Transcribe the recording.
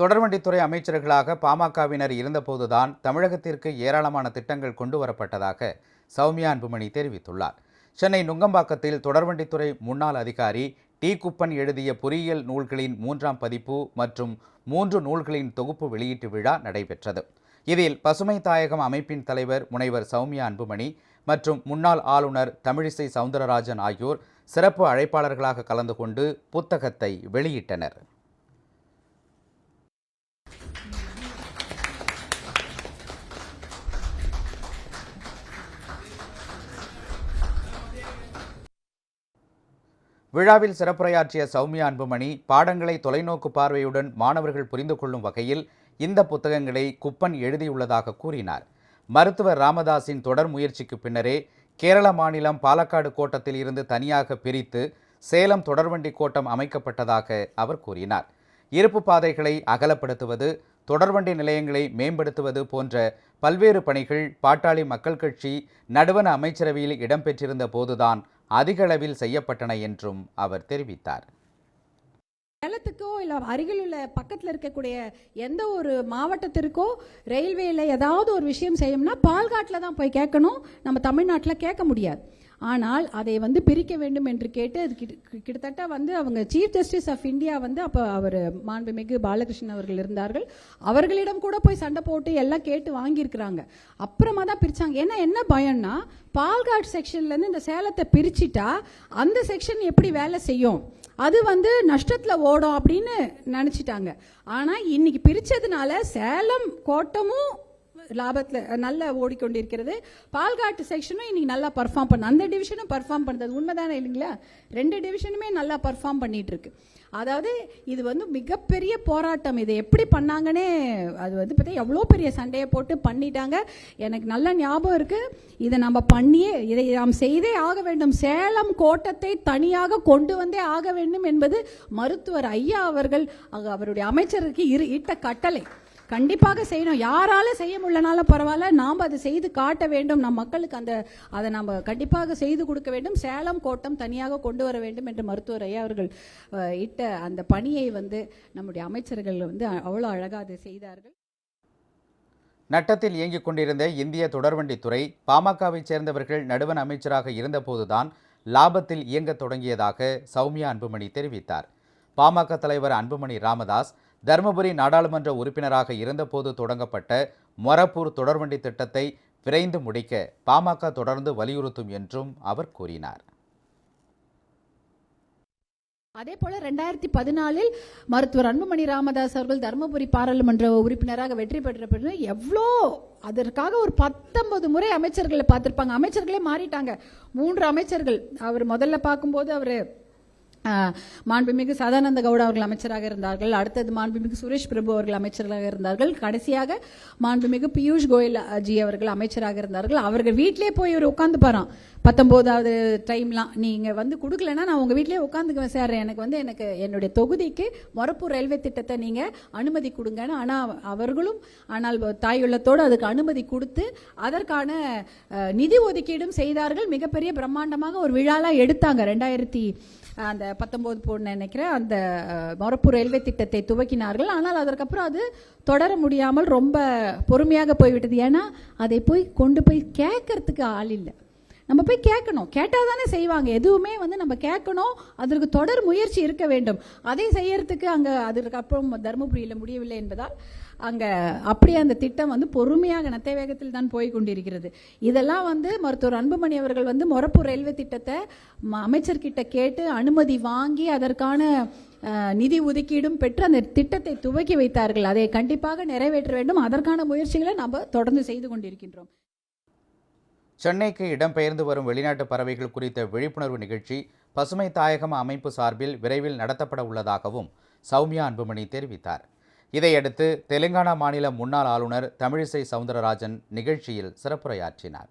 தொடர்வண்டித்துறை அமைச்சர்களாக பாமகவினர் இருந்தபோதுதான் தமிழகத்திற்கு ஏராளமான திட்டங்கள் கொண்டு வரப்பட்டதாக சௌமியா அன்புமணி தெரிவித்துள்ளார். சென்னை நுங்கம்பாக்கத்தில் தொடர்வண்டித்துறை முன்னாள் அதிகாரி டி. குப்பன் எழுதிய பொறியியல் நூல்களின் மூன்றாம் பதிப்பு மற்றும் மூன்று நூல்களின் தொகுப்பு வெளியீட்டு விழா நடைபெற்றது. இதில் பசுமை தாயகம் அமைப்பின் தலைவர் முனைவர் சௌமியா அன்புமணி மற்றும் முன்னாள் ஆளுநர் தமிழிசை சவுந்தரராஜன் ஆகியோர் சிறப்பு அழைப்பாளர்களாக கலந்து கொண்டு புத்தகத்தை வெளியிட்டனர். விழாவில் சிறப்புரையாற்றிய சௌமியா அன்புமணி பாடங்களை தொலைநோக்கு பார்வையுடன் மாணவர்கள் புரிந்து கொள்ளும் வகையில் இந்த புத்தகங்களை குப்பன் எழுதியுள்ளதாக கூறினார். மருத்துவர் ராமதாஸின் தொடர் முயற்சிக்கு பின்னரே கேரள மாநிலம் பாலக்காடு கோட்டத்தில் இருந்து தனியாக பிரித்து சேலம் தொடர்வண்டி கோட்டம் அமைக்கப்பட்டதாக அவர் கூறினார். இருப்பு பாதைகளை அகலப்படுத்துவது தொடர்வண்டி நிலையங்களை மேம்படுத்துவது போன்ற பல்வேறு பணிகள் பாட்டாளி மக்கள் கட்சி நடுவண அமைச்சரவையில் இடம்பெற்றிருந்த போதுதான் அதிகளவில் செய்யப்பட்டன என்றும் அவர் தெரிவித்தார். சேலத்துக்கோ இல்லை அருகில் உள்ள பக்கத்தில் இருக்கக்கூடிய எந்த ஒரு மாவட்டத்திற்கோ ரயில்வேயில் ஏதாவது ஒரு விஷயம் செய்யணும்னா பால்காட்டில் தான் போய் கேட்கணும். நம்ம தமிழ்நாட்டில் கேட்க முடியாது. ஆனால் அதை வந்து பிரிக்க வேண்டும் என்று கேட்டு அது கிட்ட- கிட்டத்தட்ட வந்து அவங்க சீஃப் ஜஸ்டிஸ் ஆஃப் இந்தியா வந்து அப்போ அவர் மாண்புமிகு பாலகிருஷ்ணன் அவர்கள் இருந்தார்கள். அவர்களிடம் கூட போய் சண்டை போட்டு எல்லாம் கேட்டு வாங்கியிருக்கிறாங்க. அப்புறமா தான் பிரித்தாங்க ஏன்னா என்ன பயம்னா பால்காட் செக்ஷன்லேருந்து இந்த சேலத்தை பிரிச்சிட்டா அந்த செக்ஷன் எப்படி வேலை செய்யும்? அது வந்து நஷ்டத்தில் ஓடும் அப்படின்னு நினச்சிட்டாங்க. ஆனால் இன்னைக்கு பிரித்ததுனால சேலம் கோட்டமும் லாபத்தில் நல்லா ஓடிக்கொண்டிருக்கிறது. பால்காட்டு செக்ஷனும் இன்னைக்கு நல்லா பர்ஃபார்ம் பண்ண அந்த டிவிஷனும் பர்ஃபார்ம் பண்ணுறது உண்மைதானே இல்லைங்களா? ரெண்டு டிவிஷனுமே நல்லா பர்ஃபார்ம் பண்ணிட்டு இருக்கு அதாவது இது வந்து மிகப்பெரிய போராட்டம். இதை எப்படி பண்ணாங்கன்னே அது வந்து பார்த்தா எவ்வளோ பெரிய சண்டையை போட்டு பண்ணிட்டாங்க. எனக்கு நல்ல ஞாபகம் இருக்குது இதை நம்ம பண்ணியே இதை நாம் செய்தே ஆக வேண்டும். சேலம் கோட்டத்தை தனியாக கொண்டு வந்தே ஆக வேண்டும் என்பது மருத்துவர் ஐயா அவர்கள் அவருடைய அமைச்சருக்கு இரு இட்ட கட்டளை. கண்டிப்பாக செய்யணும். யாரால செய்ய முடியலனாலும் பரவாயில்ல. நாம் அதை செய்து காட்ட வேண்டும். நம் மக்களுக்கு அந்த அதை நம்ம கண்டிப்பாக செய்து கொடுக்க வேண்டும். சேலம் கோட்டம் தனியாக கொண்டு வர வேண்டும் என்று மருத்துவர் ஐயா அவர்கள் இட்ட அந்த பணியை வந்து நம்முடைய அமைச்சர்கள் வந்து அவ்வளோ அழகாக அதை செய்தார்கள். நட்டத்தில் இயங்கிக் கொண்டிருந்த இந்திய தொடர்வண்டித்துறை பாமகவைச் சேர்ந்தவர்கள் நடுவண் அமைச்சராக இருந்தபோதுதான் லாபத்தில் இயங்கத் தொடங்கியதாக சௌமியா அன்புமணி தெரிவித்தார். பாமக தலைவர் அன்புமணி ராமதாஸ் தருமபுரி நாடாளுமன்ற உறுப்பினராக இருந்தபோது தொடங்கப்பட்ட மொரப்பூர் தொடர்வண்டி திட்டத்தை விரைந்து முடிக்க பாமக தொடர்ந்து வலியுறுத்தும் என்றும் அவர் கூறினார். அதே போல ரெண்டாயிரத்தி பதினாலில் மருத்துவர் அன்புமணி ராமதாஸ் அவர்கள் தருமபுரி பாராளுமன்ற உறுப்பினராக வெற்றி பெற்ற பிறகு எவ்வளோ அதற்காக ஒரு பத்தொன்பது முறை அமைச்சர்களை பார்த்திருப்பாங்க. அமைச்சர்களே மாறிட்டாங்க. மூன்று அமைச்சர்கள். அவர் முதல்ல பார்க்கும்போது அவர் மாண்புமிகு சதானந்த கவுடா அவர்கள் அமைச்சராக இருந்தார்கள். அடுத்தது மாண்புமிகு சுரேஷ் பிரபு அவர்கள் அமைச்சராக இருந்தார்கள். கடைசியாக மாண்புமிகு பியூஷ் கோயல் ஜி அவர்கள் அமைச்சராக இருந்தார்கள். அவர்கள் வீட்டிலே போய் ஒரு உட்காந்து பாரான் பத்தொம்போதாவது டைம்லாம் நீங்கள் வந்து கொடுக்கலன்னா நான் உங்கள் வீட்டிலே உட்காந்துக்குவேன் சார். எனக்கு வந்து எனக்கு என்னுடைய தொகுதிக்கு மொரப்பூர் ரயில்வே திட்டத்தை நீங்கள் அனுமதி கொடுங்கன்னு ஆனால் அவர்களும் ஆனால் தாயுள்ளத்தோடு அதுக்கு அனுமதி கொடுத்து அதற்கான நிதி ஒதுக்கீடும் செய்தார்கள். மிகப்பெரிய பிரம்மாண்டமாக ஒரு விழாலாம் எடுத்தாங்க. ரெண்டாயிரத்தி அந்த பத்தொம்போது போன்னு நினைக்கிறேன் அந்த மொரப்பூர் ரயில்வே திட்டத்தை துவக்கினார்கள். ஆனால் அதற்கப்புறம் அது தொடர முடியாமல் ரொம்ப பொறுமையாக போய்விட்டது. ஏன்னா அதை போய் கொண்டு போய் கேட்கறதுக்கு ஆள் இல்லை. நம்ம போய் கேட்கணும். கேட்டால் தானே செய்வாங்க. எதுவுமே வந்து நம்ம கேட்கணும். அதற்கு தொடர் முயற்சி இருக்க வேண்டும். அதை செய்யறதுக்கு அங்கே அதற்கப்புறம் தருமபுரியில் முடியவில்லை என்பதால் அங்கே அப்படியே அந்த திட்டம் வந்து பொறுமையாக நத்தை வேகத்தில் தான் போய் கொண்டிருக்கிறது. இதெல்லாம் வந்து மருத்துவர் அன்புமணி அவர்கள் வந்து மொரப்பூர் ரயில்வே திட்டத்தை ம- அமைச்சர்கிட்ட கேட்டு அனுமதி வாங்கி அதற்கான நிதி ஒதுக்கீடும் பெற்று அந்த திட்டத்தை துவக்கி வைத்தார்கள். அதை கண்டிப்பாக நிறைவேற்ற வேண்டும். அதற்கான முயற்சிகளை நம்ம தொடர்ந்து செய்து கொண்டிருக்கின்றோம். சென்னைக்கு இடம்பெயர்ந்து வரும் வெளிநாட்டு பறவைகள் குறித்த விழிப்புணர்வு நிகழ்ச்சி பசுமை தாயகம் அமைப்பு சார்பில் விரைவில் நடத்தப்பட உள்ளதாகவும் சௌமியா அன்புமணி தெரிவித்தார். இதையடுத்து தெலுங்கானா மாநில முன்னாள் ஆளுநர் தமிழிசை சவுந்தரராஜன் நிகழ்ச்சியில் சிறப்புரையாற்றினார்.